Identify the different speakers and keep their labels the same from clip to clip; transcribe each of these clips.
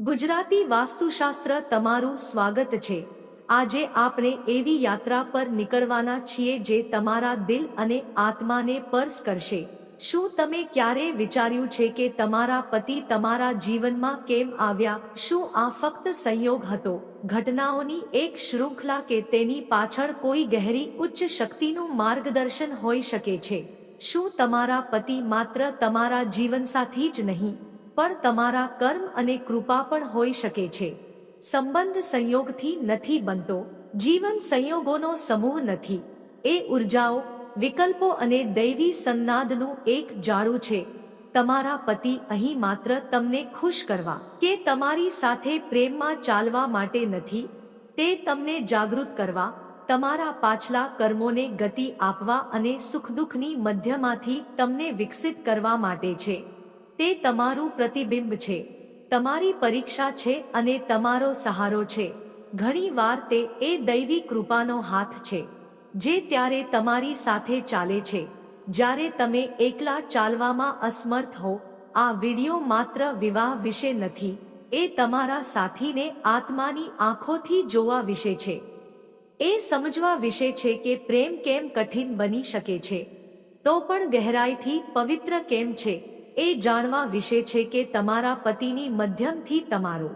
Speaker 1: ગુજરાતી વાસ્તુશાસ્ત્ર તમારું સ્વાગત છે. આજે આપણે એવી યાત્રા પર નીકળવાના છીએ જે તમારા દિલ અને આત્માને પર્સ કરશે. શું તમે ક્યારે વિચાર્યું છે કે તમારા પતિ તમારા જીવનમાં કેમ આવ્યા? શું આ ફક્ત સંયોગ હતો? ઘટનાઓની એક શૃંખલા કે તેની પાછળ કોઈ ગહેરી ઉચ્ચ શક્તિનું માર્ગદર્શન હોઈ શકે છે? શું તમારા પતિ માત્ર તમારા જીવનસાથી જ નહીં પણ તમારા કર્મ અને કૃપા પણ હોઈ શકે છે. સંબંધ સંયોગથી નથી બનતો, જીવન સંયોગોનો સમૂહ નથી. એ ઉર્જાઓ, વિકલ્પો અને દૈવી સંનાદનું એક જાળું છે. તમારા પતિ અહીં માત્ર તમને ખુશ કરવા કે તમારી સાથે પ્રેમમાં ચાલવા માટે નથી, તે તમને જાગૃત કરવા, તમારા પાછલા કર્મોને ગતિ આપવા અને સુખ દુઃખની મધ્યમાંથી તમને વિકસિત કરવા માટે છે. તે તમારું પ્રતિબિંબ છે. તમારી પરીક્ષા છે અને તમારો સહારો છે. ઘણી વાર તે એ દૈવી કૃપાનો હાથ છે, જે ત્યારે તમારી સાથે ચાલે છે. જ્યારે તમે એકલા ચાલવામાં અસમર્થ હો, આ વિડિયો માત્ર વિવાહ વિશે નથી, એ તમારા સાથીને આત્માની આંખોથી જોવા વિશે છે. એ સમજવા વિશે છે કે પ્રેમ કેમ કઠિન બની શકે છે. તો પણ ગહેરાઈથી પવિત્ર કેમ છે? એ જાણવા વિશે છે કે તમારા પતિની મધ્યમથી તમારો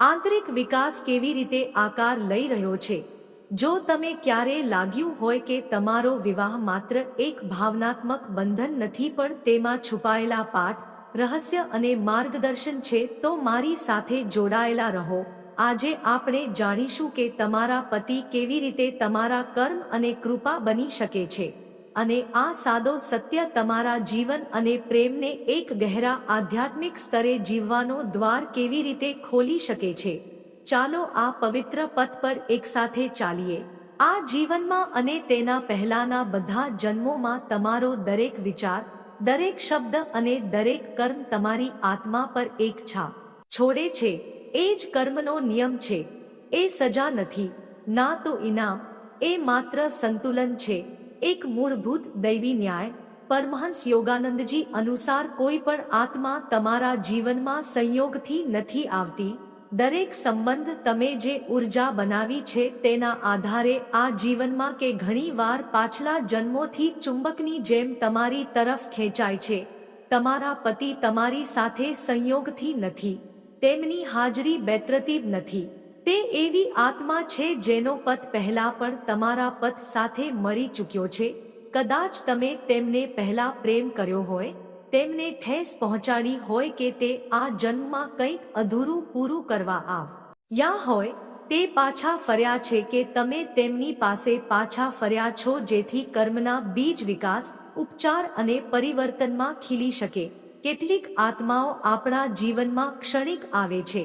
Speaker 1: આંતરિક વિકાસ કેવી રીતે આકાર લઈ રહ્યો છે? જો તમે ક્યારે લાગ્યું હોય કે તમારો વિવાહ માત્ર એક ભાવનાત્મક બંધન નથી પણ તેમાં છુપાયેલા પાઠ, રહસ્ય અને માર્ગદર્શન છે, તો મારી સાથે જોડાયેલા રહો. આજે આપણે જાણીશું કે તમારા પતિ કેવી રીતે તમારા કર્મ અને કૃપા બની શકે છે. અને આ સાદો સત્ય તમારા જીવન અને પ્રેમને એક ગહેરા આધ્યાત્મિક સ્તરે જીવવાનો દ્વાર કેવી રીતે ખોલી શકે છે? ચાલો આ પવિત્ર પથ પર એકસાથે ચાલીએ. આ જીવનમાં અને તેના પહેલાના બધા જન્મોમાં તમારો દરેક વિચાર, દરેક શબ્દ અને દરેક કર્મ તમારી આત્મા પર એક છાપ છોડે છે. એ જ કર્મનો નિયમ છે. એ સજા નથી. ના તો ઇનામ. એ માત્ર સંતુલન છે. એક મૂળભૂત દૈવી ન્યાય, પરમહંસ યોગાનંદજી અનુસાર કોઈ પણ આત્મા તમારા જીવનમાં સંયોગથી નથી આવતી. દરેક સંબંધ તમે જે ઊર્જા બનાવી છે તેના આધારે આ જીવનમાં કે ઘણીવાર પાછલા જન્મોથી ચુંબકની જેમ તમારી તરફ ખેંચાય છે. તમારા પતિ તમારી સાથે સંયોગથી નથી. તેમની હાજરી બેતરતીબ નથી. તે એવી આત્મા છે જેનો પથ પહેલા પણ તમારા પથ સાથે મળી ચૂક્યો છે. કદાચ તમે તેમને પહેલા પ્રેમ કર્યો હોય, તેમને ઠેસ પહોંચાડી હોય કે તે આ જન્મમાં કંઈક અધૂરું પૂરું કરવા આવ. યા હોય, તે પાછા ફર્યા છે કે તમે તેમની પાસે પાછા ફર્યા છો જેથી કર્મના બીજ વિકાસ, ઉપચાર અને પરિવર્તનમાં ખીલી શકે. કેટલીક આત્માઓ આપણા જીવનમાં ક્ષણિક આવે છે.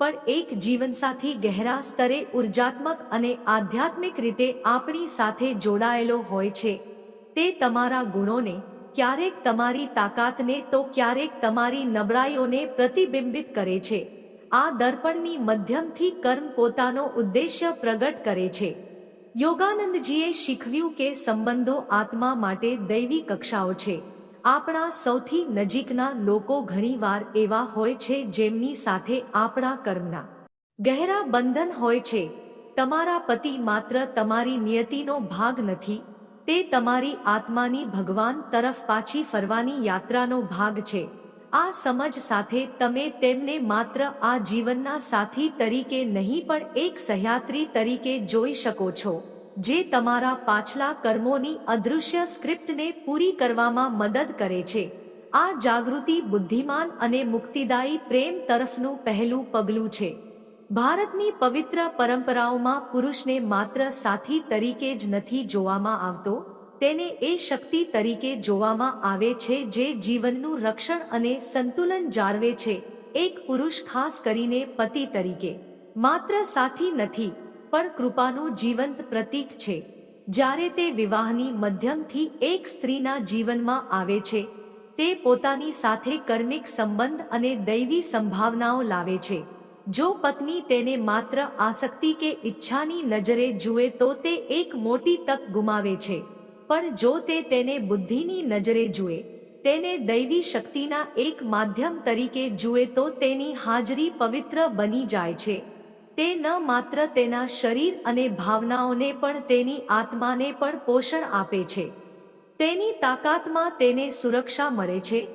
Speaker 1: પણ એક જીવનસાથી ગહેરા સ્તરે ઉર્જાત્મક અને આધ્યાત્મિક રીતે આપણી સાથે જોડાયેલો હોય છે. તે તમારા ગુણોને, ક્યારેક તમારી તાકાતને તો ક્યારેક તમારી નબળાઈઓને પ્રતિબિંબિત કરે છે. આ દર્પણની મધ્યમથી કર્મ પોતાનો ઉદ્દેશ્ય પ્રગટ કરે છે. યોગાનંદજીએ શીખવ્યું કે સંબંધો આત્મા માટે દૈવી કક્ષાઓ છે. આપણા સૌથી નજીકના લોકો ઘણીવાર એવા હોય છે જેમની સાથે આપણા કર્મના ગહેરા બંધન હોય છે. તમારા પતિ માત્ર તમારી નિયતિનો ભાગ નથી, તે તમારી આત્માની ભગવાન તરફ પાછી ફરવાની યાત્રાનો ભાગ છે. આ સમજ સાથે તમે તેમને માત્ર આ જીવનના સાથી તરીકે નહીં પણ એક સહયાત્રી તરીકે જોઈ શકો છો. જે તમારા પાછલા કર્મોની અદૃશ્ય સ્ક્રિપ્ટને પૂરી કરવામાં મદદ કરે છે. આ જાગૃતિ, બુદ્ધિમાન અને મુક્તિદાયી પ્રેમ તરફનું પહેલું પગલું છે. ભારતની પવિત્ર પરંપરાઓમાં પુરુષને માત્ર સાથી તરીકે જ નથી જોવામાં આવતો, તેને એ શક્તિ તરીકે જોવામાં આવે છે જે જીવનનું રક્ષણ અને સંતુલન જાળવે છે. એક પુરુષ ખાસ કરીને પતિ તરીકે. માત્ર સાથી નથી પણ કૃપાનું જીવંત પ્રતીક છે. જ્યારે તે વિવાહની મધ્યમથી એક સ્ત્રીના જીવનમાં આવે છે, તે પોતાની સાથે કર્મિક સંબંધ અને દૈવી સંભાવનાઓ લાવે છે. જો પત્ની તેને માત્ર આસક્તિ કે ઈચ્છાની નજરે જુએ તો તે એક મોટી તક ગુમાવે છે. પણ જો તે તેને બુદ્ધિની નજરે જુએ, તેને દૈવી શક્તિના એક માધ્યમ તરીકે જુએ તો તેની હાજરી પવિત્ર બની જાય છે. તે ન માત્ર તેના શરીર અને ભાવનાઓને પણ તેની આત્માને પણ પોષણ આપે છે. તેની તાકાતમાં તેને સુરક્ષા મળે છે.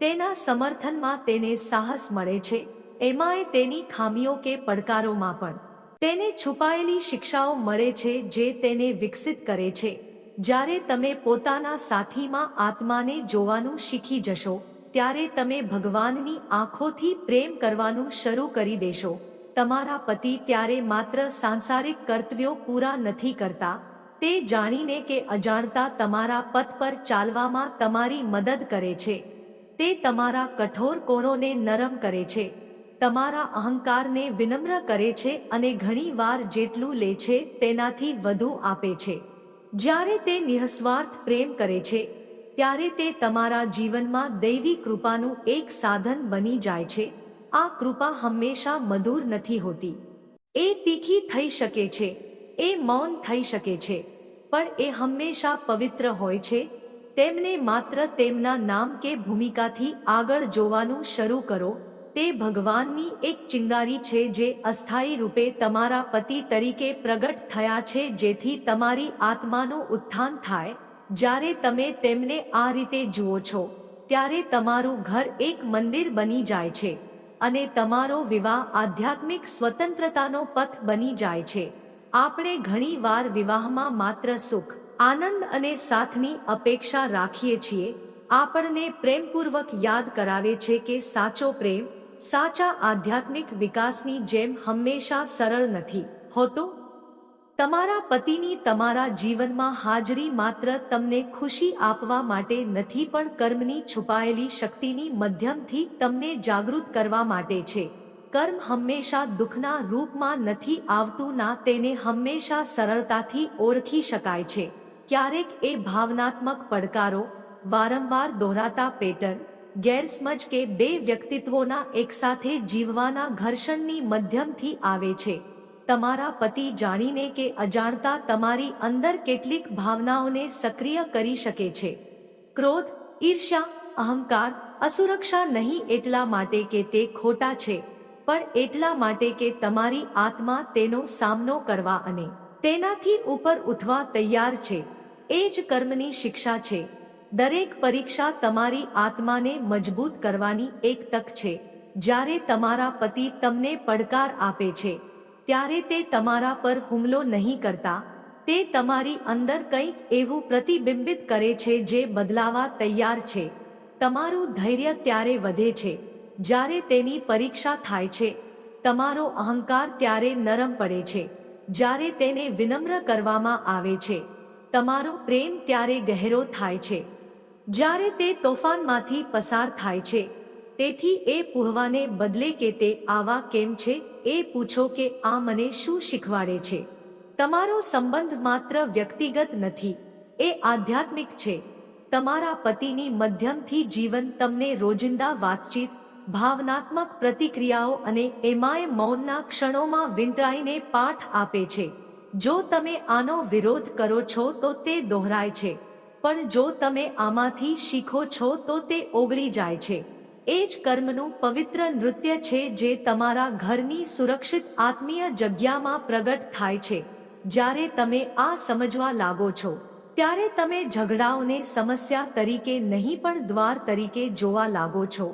Speaker 1: તેના સમર્થનમાં તેને સાહસ મળે છે. એમાંય તેની ખામીઓ કે પડકારોમાં પણ. તેને છુપાયેલી શિક્ષાઓ મળે છે જે તેને વિકસિત કરે છે. જ્યારે તમે પોતાના સાથીમાં આત્માને જોવાનું શીખી જશો, ત્યારે તમે ભગવાનની આંખોથી પ્રેમ કરવાનું શરૂ કરી દેશો. તમારા પતિ ત્યારે માત્ર સાંસારિક કર્તવ્યો પૂરા નથી કરતા, તે જાણીને કે અજાણતા તમારા પથ પર ચાલવામાં તમારી મદદ કરે છે. તે તમારા કઠોર કોણોને નરમ કરે છે. તમારા અહંકારને વિનમ્ર કરે છે અને ઘણીવાર જેટલું લે છે તેનાથી વધુ આપે છે. જ્યારે તે નિઃસ્વાર્થ પ્રેમ કરે છે, ત્યારે તે તમારા જીવનમાં દૈવી કૃપાનું એક સાધન બની જાય છે. આ કૃપા હંમેશા મધુર નથી હોતી. એ તીખી થઈ શકે છે, એ મૌન થઈ શકે છે, પણ એ હંમેશા પવિત્ર હોય છે, તેમને માત્ર તેમના નામ કે ભૂમિકાથી આગળ જોવાનું શરૂ કરો, તે ભગવાનની એક ચિંગારી છે જે અસ્થાયી રૂપે તમારા પતિ તરીકે પ્રગટ થયા છે જેથી તમારી આત્માનું ઉત્થાન થાય. જ્યારે તમે તેમને આ રીતે જુઓ છો, ત્યારે તમારું ઘર એક મંદિર બની જાય છે. અને તમારો વિવાહ આધ્યાત્મિક સ્વતંત્રતાનો પથ બની જાય છે. આપણે ઘણીવાર વિવાહમાં માત્ર સુખ, આનંદ અને સાથની અપેક્ષા રાખીએ છીએ. આપણને પ્રેમપૂર્વક યાદ કરાવે છે કે સાચો પ્રેમ, સાચા આધ્યાત્મિક વિકાસની જેમ હંમેશા સરળ નથી, હોતો? તમારા પતિની તમારા જીવનમાં હાજરી માત્ર તમને ખુશી આપવા માટે નથી પણ કર્મની છુપાયેલી શક્તિની મધ્યમથી તમને જાગૃત કરવા માટે છે. કર્મ હંમેશા દુઃખના રૂપમાં નથી આવતું ના તેને હંમેશા સરળતાથી ઓળખી શકાય છે. ક્યારેક એ ભાવનાત્મક પડકારો, વારંવાર દોહરાતા પેટર્ન, ગેરસમજ કે બે વ્યક્તિત્વોના એકસાથે જીવવાના ઘર્ષણની મધ્યમથી આવે છે. તમારા પતિ જાણીને કે અજાણતા તમારી અંદર કેટલીક ભાવનાઓને સક્રિય કરી શકે છે. ક્રોધ, ઈર્ષ્યા, અહંકાર, અસુરક્ષા નહીં એટલા માટે કે તે ખોટા છે, પણ એટલા માટે કે તમારી આત્મા તેનો સામનો કરવા અને તેનાથી ઉપર ઉઠવા તૈયાર છે. એ જ કર્મની શિક્ષા છે. દરેક પરીક્ષા તમારી આત્માને મજબૂત કરવાની એક તક છે. જ્યારે તમારા પતિ તમને પડકાર આપે છે ત્યારે તે તમારા પર હુમલો નહીં કરતા, તે તમારી અંદર કંઈક એવું પ્રતિબિંબિત કરે છે જે બદલાવા તૈયાર છે. તમારું ધૈર્ય ત્યારે વધે છે, જ્યારે તેની પરીક્ષા થાય છે. તમારો અહંકાર ત્યારે નરમ પડે છે, જ્યારે તેને વિનમ્ર કરવામાં આવે છે. તમારો પ્રેમ ત્યારે ગહેરો થાય છે. જ્યારે તે તોફાનમાંથી પસાર થાય છે, તેથી એ પૂહવાને બદલે કે તે આવા કેમ છે? એ પૂછો કે આ મને શું શીખવાડે છે? તમારો સંબંધ માત્ર વ્યક્તિગત નથી, એ આધ્યાત્મિક છે. તમારા પતિની મધ્યમથી જીવન તમને રોજિંદા વાતચીત, ભાવનાત્મક પ્રતિક્રિયાઓ અને એમાંય મૌનના ક્ષણોમાં વિંટરાઈને પાઠ આપે છે. જો તમે આનો વિરોધ કરો છો તો તે દોહરાય છે, પણ જો તમે આમાંથી શીખો છો તો તે ઓગળી જાય છે. એ જ કર્મનું પવિત્ર નૃત્ય છે જે તમારા ઘરની સુરક્ષિત આત્મીય જગ્યામાં પ્રગટ થાય છે. જ્યારે તમે આ સમજવા લાગો છો, ત્યારે તમે ઝઘડાઓને સમસ્યા તરીકે નહીં પણ દ્વાર તરીકે જોવા લાગો છો.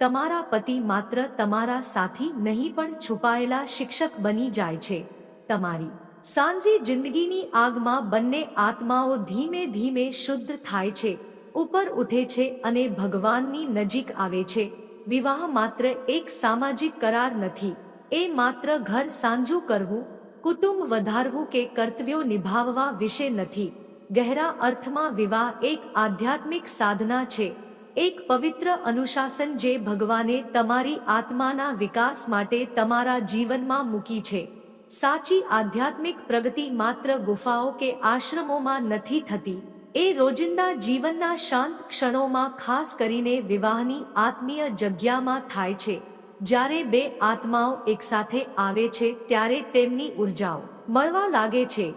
Speaker 1: તમારા પતિ માત્ર તમારા સાથી નહીં પણ છુપાયેલા શિક્ષક બની જાય છે. તમારી સાંજી જિંદગીની આગમાં બંને આત્માઓ ધીમે ધીમે શુદ્ધ થાય છે. ઉપર ઉઠે છે અને ભગવાનની નજીક આવે છે. વિવાહ માત્ર એક સામાજિક કરાર નથી. એ માત્ર ઘર સાંજું કરવું, કુટુંબ વધારવું કે કર્તવ્યો નિભાવવા વિશે નથી. ગહેરા અર્થમાં વિવાહ એક આધ્યાત્મિક સાધના છે. એક પવિત્ર અનુશાસન જે ભગવાને તમારી આત્માના વિકાસ માટે તમારા જીવનમાં મૂકી છે. સાચી આધ્યાત્મિક પ્રગતિ માત્ર ગુફાઓ કે આશ્રમોમાં નથી થતી. એ રોજિંદા જીવનના શાંત ક્ષણોમાં ખાસ કરીને વિવાહની આત્મીય જગ્યામાં થાય છે. જ્યારે બે આત્માઓ એકસાથે આવે છે, ત્યારે તેમની ઉર્જાઓ મળવા લાગે છે.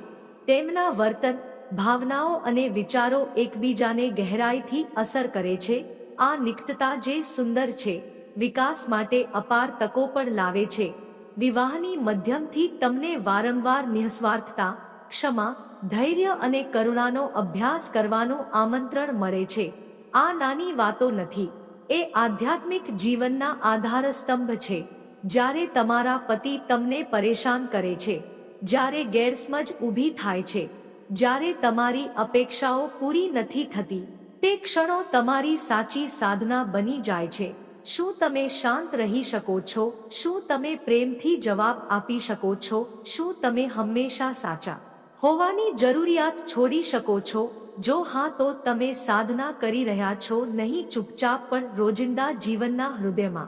Speaker 1: તેમના વર્તન, ભાવનાઓ અને વિચારો એકબીજાને ગહેરાઈથી અસર કરે છે. આ નિકટતા જે સુંદર છે, વિકાસ માટે અપાર તકો પણ લાવે છે. વિવાહની મધ્યમથી તમને વારંવાર નિઃસ્વાર્થતા ક્ષમા, ધૈર્ય અને કરુણાનો અભ્યાસ કરવાનું આમંત્રણ મળે છે. આ નાની વાતો નથી. એ આધ્યાત્મિક જીવનના આધારસ્તંભ છે. જ્યારે તમારા પતિ તમને પરેશાન કરે છે, જ્યારે ગેરસમજ ઊભી થાય છે, જ્યારે તમારી અપેક્ષાઓ પૂરી નથી થતી, તે ક્ષણો તમારી સાચી સાધના બની જાય છે. શું તમે શાંત રહી શકો છો? શું તમે પ્રેમથી જવાબ આપી શકો છો? શું તમે હંમેશા સાચા? હોવાની જરૂરિયાત છોડી શકો છો. જો હા, તો તમે સાધના કરી રહ્યા છો, નહીં ચૂપચાપ, પણ રોજિંદા જીવનના હૃદયમાં.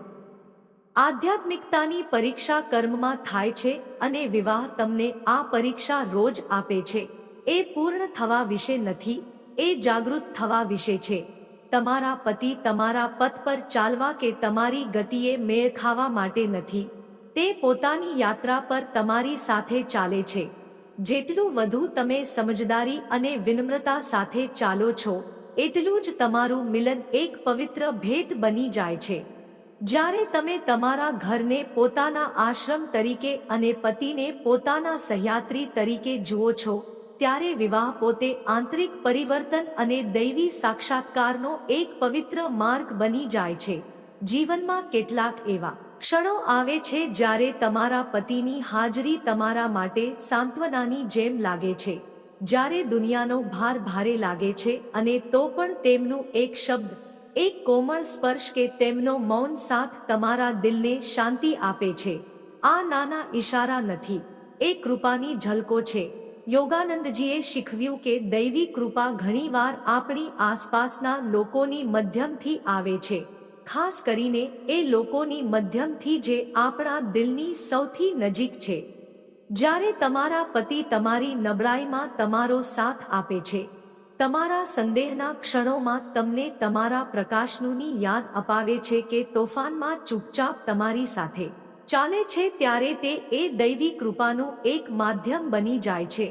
Speaker 1: આધ્યાત્મિકતાની પરીક્ષા કર્મમાં થાય છે અને વિવાહ તમને આ પરીક્ષા રોજ આપે છે. એ પૂર્ણ થવા વિશે નથી, એ જાગૃત થવા વિશે છે. તમારા પતિ તમારા પથ પર ચાલવા કે તમારી ગતિએ મેળ ખાવા માટે નથી. તે પોતાની યાત્રા પર તમારી સાથે ચાલે છે. જેટલું વધુ તમે સમજદારી અને વિનમ્રતા સાથે ચાલો છો, એટલું જ તમારું મિલન એક પવિત્ર ભેટ બની જાય છે. જ્યારે તમે તમારા ઘરને પોતાના આશ્રમ તરીકે અને પતિને પોતાના સહયાત્રી તરીકે જુઓ છો, ત્યારે વિવાહ પોતે આંતરિક પરિવર્તન અને દૈવી સાક્ષાત્કારનો એક પવિત્ર માર્ગ બની જાય છે. જીવનમાં કેટલાક એવા ક્ષણો આવે છે જ્યારે તમારા પતિની હાજરી તમારા માટે સાંત્વનાની જેમ લાગે છે. જ્યારે દુનિયાનો ભાર ભારે લાગે છે અને તો પણ તેમનું એક શબ્દ, એક કોમળ સ્પર્શ કે તેમનો મૌન સાથ તમારા દિલને શાંતિ આપે છે. આ નાના ઈશારા નથી. એ કૃપાની ઝલકો છે. યોગાનંદજીએ શીખવ્યું કે દૈવી કૃપા ઘણીવાર આપણી આસપાસના લોકોની મધ્યમથી આવે છે. ખાસ કરીને એ લોકોની મધ્યમથી જે આપણા દિલની સૌથી નજીક છે. જ્યારે તમારા પતિ તમારી નબળાઈમાં તમારો સાથ આપે છે, તમારા સંદેહના ક્ષણોમાં તમને તમારા પ્રકાશનુંની યાદ અપાવે છે કે તોફાનમાં ચૂપચાપ તમારી સાથે ચાલે છે ત્યારે તે એ દૈવી કૃપાનું એક માધ્યમ બની જાય છે.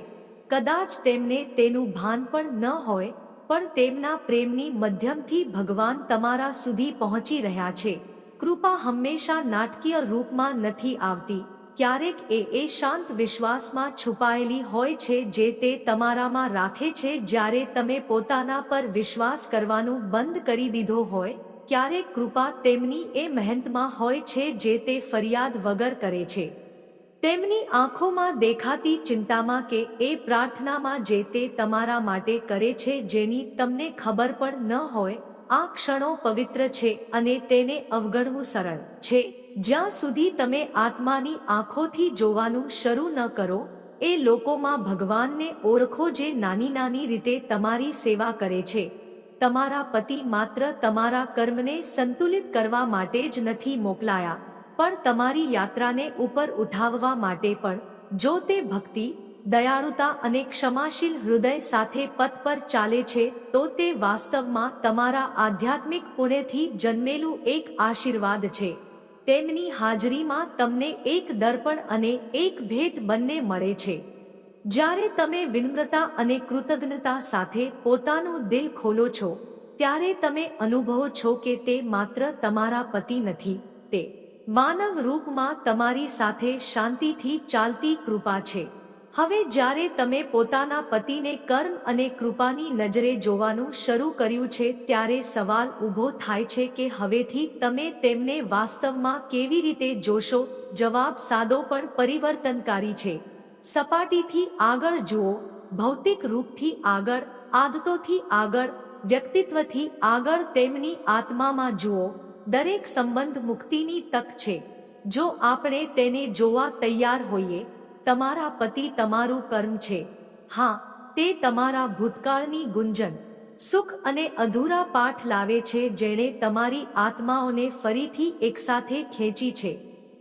Speaker 1: કદાચ તેમને તેનું ભાન પણ ન હોય પણ તેમના પ્રેમની મધ્યમથી ભગવાન તમારા સુધી પહોંચી રહ્યા છે. કૃપા હંમેશા નાટકીય રૂપમાં નથી આવતી. ક્યારેક એ એ શાંત વિશ્વાસમાં છુપાયેલી હોય છે જે તે તમારામાં રાખે છે જ્યારે તમે પોતાના પર વિશ્વાસ કરવાનું બંધ કરી દીધો હોય, ક્યારેક કૃપા તેમની એ મહેનતમાં હોય છે જે તે ફરિયાદ વગર કરે છે. તેમની આંખોમાં દેખાતી ચિંતામાં કે એ પ્રાર્થનામાં જે તે તમારા માટે કરે છે જેની તમને ખબર પણ ન હોય, આ ક્ષણો પવિત્ર છે અને તેને અવગણવું સરળ છે. જ્યાં સુધી તમે આત્માની આંખોથી જોવાનું શરૂ ન કરો, એ લોકોમાં ભગવાનને ઓળખો જે નાની નાની રીતે તમારી સેવા કરે છે. તમારા પતિ માત્ર તમારા કર્મને સંતુલિત કરવા માટે જ નથી મોકલાયા. પણ તમારી યાત્રાને ઉપર ઉઠાવવા માટે પણ, જો તે ભક્તિ, દયાળુતા અને ક્ષમાશીલ હૃદય સાથે પથ પર ચાલે છે, તો તે વાસ્તવમાં તમારા આધ્યાત્મિક પુણ્યથી જન્મેલું એક આશીર્વાદ છે. તેમની હાજરીમાં તમને એક દર્પણ અને એક ભેટ બંને મળે છે. જ્યારે તમે વિનમ્રતા અને કૃતજ્ઞતા સાથે પોતાનું દિલ ખોલો છો, ત્યારે તમે અનુભવો છો કે તે માત્ર તમારા પતિ નથી, તે માનવ રૂપમાં તમારી સાથે શાંતિથી ચાલતી કૃપા છે. હવે જ્યારે તમે પોતાના પતિને કર્મ અને કૃપાની નજરે જોવાનું શરૂ કર્યું છે, ત્યારે સવાલ ઊભો થાય છે કે હવેથી તમે તેમને વાસ્તવમાં કેવી રીતે જોશો? જવાબ સાદો પણ પરિવર્તનકારી છે. સપાટીથી આગળ જુઓ, ભૌતિક રૂપથી આગળ, આદતોથી આગળ, વ્યક્તિત્વથી આગળ તેમની આત્મામાં જુઓ. દરેક સંબંધ મુક્તિની તક છે. જો આપણે તેને જોવા તૈયાર હોઈએ, તમારા પતિ તમારું કર્મ છે. હા, તે તમારા ભૂતકાળની ગુંજન, સુખ અને અધૂરા પાઠ લાવે છે જેણે તમારી આત્માઓને ફરીથી એકસાથે ખેંચી છે.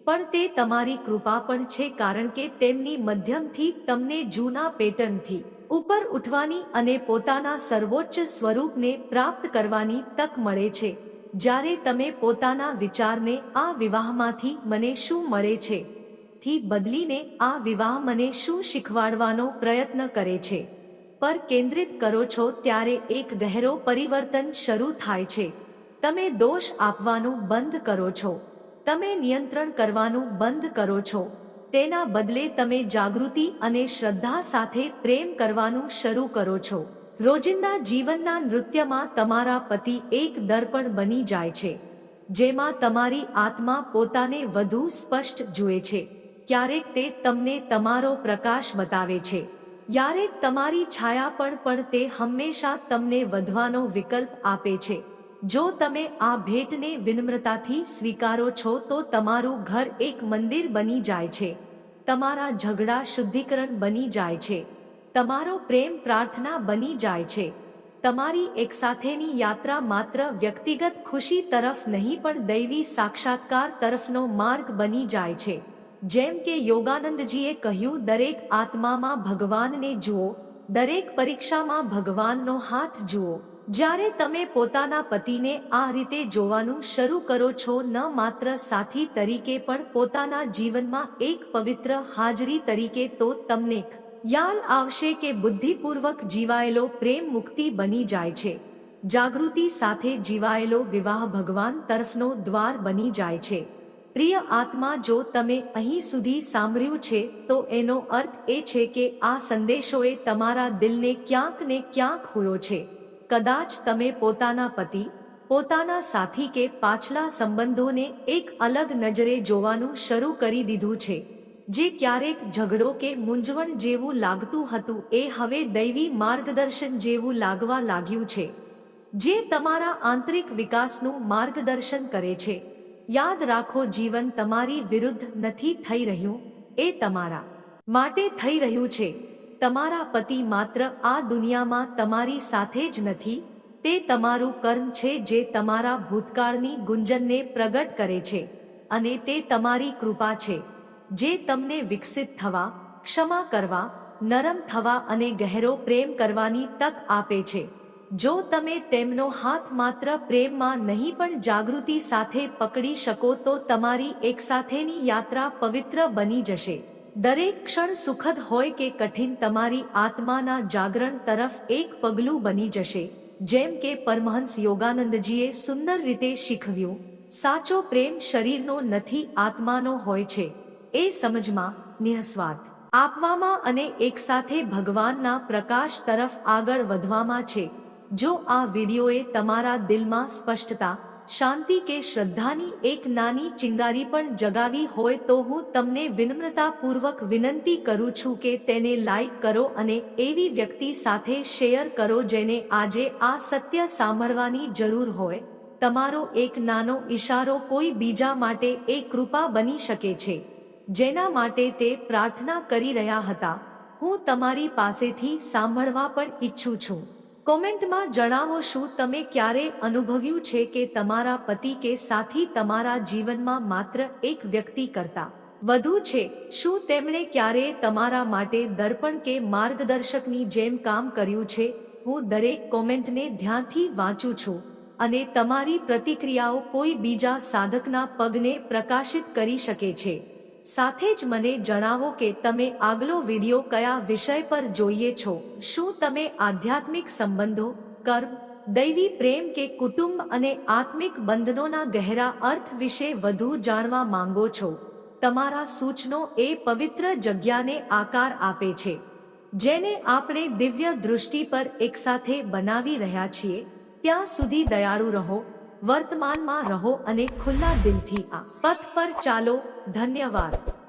Speaker 1: પણ તે તમારી કૃપા પણ છે કારણ કે તેમની મધ્યમથી તમને જૂના પેટર્નથી ઉપર ઉઠવાની અને પોતાના સર્વોચ્ચ સ્વરૂપને પ્રાપ્ત કરવાની તક મળે છે. જ્યારે તમે પોતાના વિચારને આ વિવાહમાંથી મને શું મળે છે? થી બદલીને આ વિવાહ મને શું શીખવાડવાનો પ્રયત્ન કરે છે? પર કેન્દ્રિત કરો છો ત્યારે એક ગહેરો પરિવર્તન શરૂ થાય છે. તમે દોષ આપવાનું બંધ કરો છો. તમે નિયંત્રણ કરવાનું બંધ કરો છો. તેના બદલે તમે જાગૃતિ અને શ્રદ્ધા સાથે પ્રેમ કરવાનું શરૂ કરો છો. રોજિંદા જીવનના નૃત્યમાં તમારા પતિ એક દર્પણ બની જાય છે, જેમાં તમારી આત્મા પોતાને વધુ સ્પષ્ટ જુએ છે. ક્યારેક તે તમને તમારો પ્રકાશ બતાવે છે. ક્યારેક તમારી છાયા પણ પણ તે હંમેશા તમને વધવાનો વિકલ્પ આપે છે. જો તમે આ ભેટને વિનમ્રતાથી સ્વીકારો છો, તો તમારું ઘર એક મંદિર બની જાય છે. તમારા ઝઘડા શુદ્ધિકરણ બની જાય છે. તમારો પ્રેમ પ્રાર્થના બની જાય છે. તમારી એકસાથેની યાત્રા માત્ર વ્યક્તિગત ખુશી તરફ નહીં પણ દૈવી સાક્ષાત્કાર તરફનો માર્ગ બની જાય છે. જેમ કે યોગાનંદજીએ કહ્યું, દરેક આત્મામાં ભગવાનને જુઓ, દરેક પરીક્ષામાં ભગવાનનો હાથ જુઓ. જ્યારે તમે પોતાના પતિને આ રીતે જોવાનું શરૂ કરો છો, ન માત્ર સાથી તરીકે પણ પોતાના જીવનમાં એક પવિત્ર હાજરી તરીકે તો તમને યાલ આવશે કે બુદ્ધિપૂર્વક જીવાયેલો પ્રેમ મુક્તિ બની જાય છે. જાગૃતિ સાથે જીવાયેલો વિવાહ ભગવાન તરફનો દ્વાર બની જાય છે. પ્રિય આત્મા, જો તમે અહીં સુધી સાંભળ્યું છે, તો એનો અર્થ એ છે કે આ સંદેશોએ તમારા દિલને ક્યાંક ને ક્યાંક હોયો છે. કદાચ તમે પોતાના પતિ, પોતાના સાથી કે પાછલા સંબંધોને એક અલગ નજરે જોવાનું શરૂ કરી દીધું છે. જે ક્યારેક ઝઘડો કે મૂંઝવણ જેવું લાગતું હતું, એ હવે દૈવી માર્ગદર્શન જેવું લાગવા લાગ્યું છે. જે તમારા આંતરિક વિકાસનું માર્ગદર્શન કરે છે. યાદ રાખો, જીવન તમારી વિરુદ્ધ નથી થઈ રહ્યું, એ તમારા માટે થઈ રહ્યું છે. તમારા પતિ માત્ર આ દુનિયામાં તમારી સાથે જ નથી, તે તમારું કર્મ છે જે તમારા ભૂતકાળની ગુંજનને પ્રગટ કરે છે, અને તે તમારી કૃપા છે. જે તમને વિકસિત થવા, ક્ષમા કરવા, નરમ થવા અને ગહેરો પ્રેમ કરવાની તક આપે છે. જો તમે તેમનો હાથ માત્ર પ્રેમમાં નહીં પણ જાગૃતિ સાથે પકડી શકો તો તમારી એકસાથેની યાત્રા પવિત્ર બની જશે. દરેક ક્ષણ સુખદ હોય કે કઠિન તમારી આત્માના જાગરણ તરફ એક પગલું બની જશે. જેમ કે પરમહંસ યોગાનંદજીએ સુંદર રીતે શીખવ્યું, સાચો પ્રેમ શરીરનો નથી, આત્માનો હોય છે. એ સમજમાં નિઃસ્વાર્થ. આપવામાં અને એકસાથે ભગવાનના પ્રકાશ તરફ આગળ વધવામાં છે. જો આ વિડીયોએ તમારા દિલમાં સ્પષ્ટતા, શાંતિ કે શ્રદ્ધાની એક નાની ચિંગારી પણ જગાવી હોય તો હું તમને વિનમ્રતાપૂર્વક વિનંતી કરું છું કે તેને લાઈક કરો અને એવી વ્યક્તિ સાથે શેર કરો જેને આજે આ સત્ય સાંભળવાની જરૂર હોય. તમારો એક નાનો ઇશારો કોઈ બીજા માટે એ કૃપા બની શકે છે. જેના માટે તે પ્રાર્થના કરી રહ્યા હતા. હું તમારી પાસેથી સાંભળવા પણ ઈચ્છું છું. કોમેન્ટમાં જણાવો શું તમે ક્યારે અનુભવ્યું છે કે તમારા પતિ કે સાથી તમારા જીવનમાં માત્ર એક વ્યક્તિ કરતા વધુ છે? શું તેમણે ક્યારે તમારા માટે દર્પણ કે માર્ગદર્શકની જેમ કામ કર્યું છે? હું દરેક કોમેન્ટને ધ્યાનથી વાંચું છું અને તમારી પ્રતિક્રિયાઓ કોઈ બીજા સાધકના પગને પ્રકાશિત કરી શકે છે. સાથે જ મને જણાવો કે તમે આગલો વિડિયો કયા વિષય પર જોઈએ છો? શું તમે આધ્યાત્મિક સંબંધો, કર્મ, દૈવી પ્રેમ કે કુટુંબ અને આત્મિક બંધનોના ગહેરા અર્થ વિશે વધુ જાણવા માંગો છો? તમારા સૂચનો એ પવિત્ર જગ્યાને આકાર આપે છે, જેને આપણે દિવ્ય દૃષ્ટિ પર એકસાથે બનાવી રહ્યા છીએ. ત્યાં સુધી દયાળુ રહો. વર્તમાનમાં રહો અને ખુલ્લા દિલથી આ પથ પર ચાલો. ધન્યવાદ.